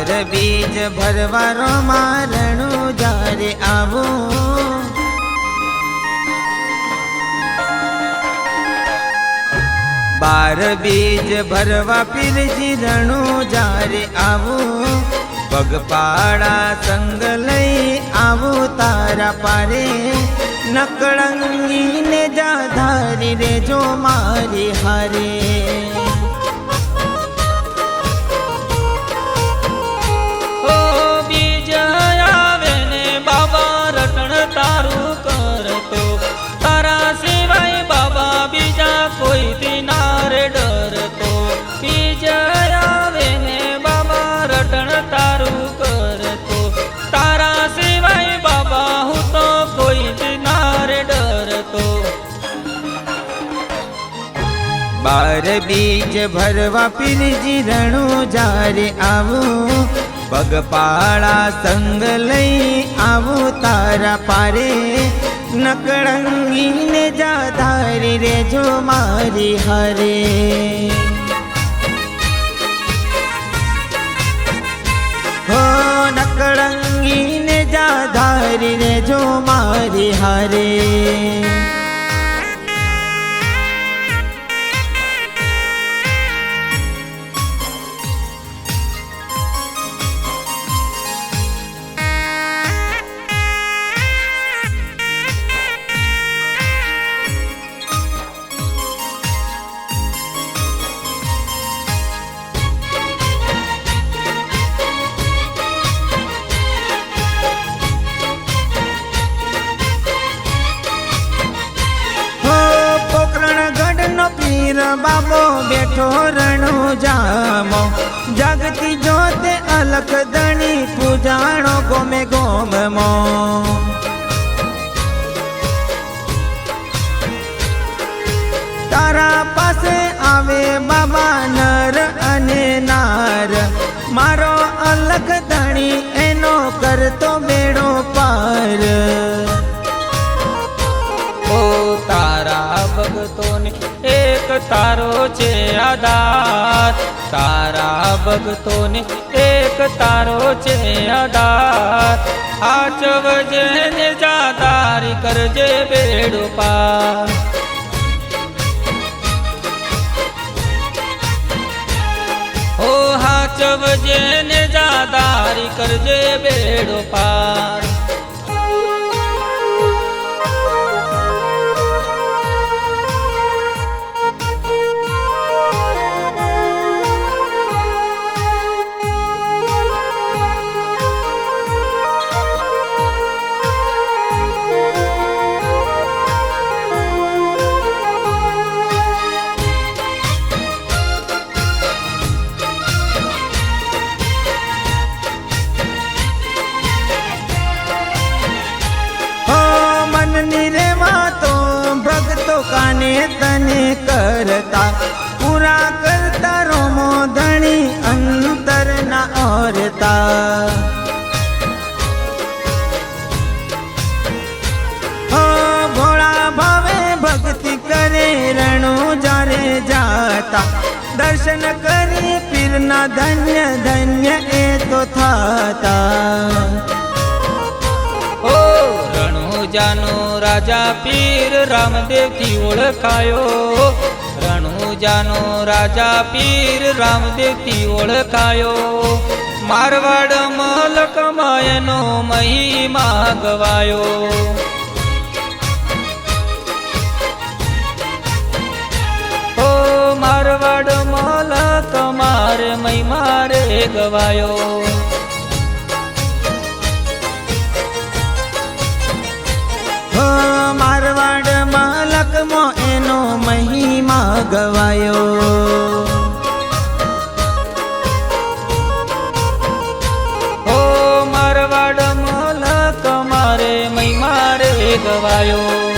બાર બીજ ભરવારો મારણું જ્યારે આવું. બાર બીજ ભરવા પીરજી રણું જ્યારે આવું. પગપાળા સંગ લઈ આવું તારા પારે. નકળંગીને જા ધારી રેજો મારી હારે. બાર બીજ ભરવા પીરજી રણું જારે આવું પગપાળા સંગ લઈ આવું તારા પારે. નકળંગીને જા ધારી રે જો મારી હરે. હો, નકળંગીને જા ધારી રે જો મારી હારે. પીર બાબો બેઠો રણો જામો. જગતી જોતે અલખ દણી પૂજાણો ગોમે ગોમમો. તારા પાસે આવે બાબા નર અને નાર. મારો અલખ દણી એનો કરતો બેડો પાર. ઓ તારા ભગતોને એક તારો છે આધાર. તારા ભગતોને એક તારો છે આધાર. આચવજે ને જાદારી કરજે બેડો પાર. ઓ હાચવજે ને જાદારી કરજે બેડો પાર. તને કરતા. પૂરા કરતા રોમો ધણી અંતર ના ઓરતા દર્શન કરી પીરના ધન્ય ધન્ય એ તો થતા. રણુજાનો રાજા પીર રામદેવથી ઓળખાયો. રણુજાનો રાજા પીર રામદેવથી ઓળખાયો. મારવાડ મલકમાં એનો મહિમા ગવાયો. મારવાડ મલક મારે મહિમા રે ગવાયો. ગવાયો. ઓ મારવાડ મલક મારે મહિમા રે ગવાયો.